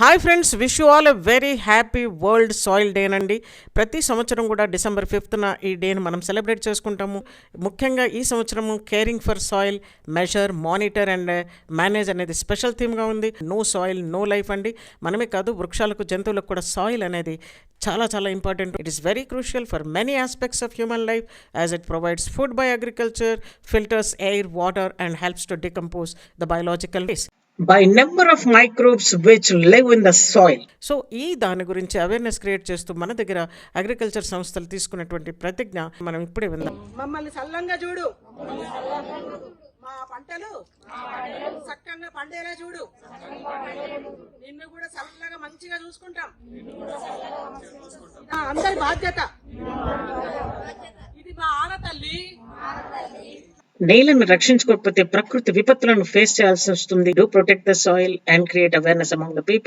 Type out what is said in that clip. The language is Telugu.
Hi friends wish you all a very happy world soil day అండి ప్రతి సంవత్సరం కూడా డిసెంబర్ ఫిఫ్త్న ఈ డేని మనం సెలబ్రేట్ చేసుకుంటాము. ముఖ్యంగా ఈ సంవత్సరము caring for soil measure monitor and manage అనేది స్పెషల్ థీమ్గా ఉంది. నో సాయిల్ నో లైఫ్ అండి. మనమే కాదు వృక్షాలకు జంతువులకు కూడా సాయిల్ అనేది చాలా చాలా important. It is very crucial for many aspects of human life as it provides food by agriculture filters air water and helps to decompose the biological waste by number of microbes which live in the soil. So ఈ దాని గురించి అవేర్నెస్ క్రియేట్ చేస్తూ మన దగ్గర అగ్రికల్చర్ సంస్థలు తీసుకున్నటువంటి ప్రతిజ్ఞ మనం ఇప్పుడే విందాం. మమ్మల్ని సల్లంగా చూడు. మా పంటలు చక్కగా పండేలా చూడు. నిన్ను కూడా చల్లగా మంచిగా చూసుకుంటాం. ఆ, అందరి బాధ్యత. నేలను రక్షించుకోకపోతే ప్రకృతి విపత్తులను ఫేస్ చేయాల్సి వస్తుంది. Do protect the soil and create awareness among the people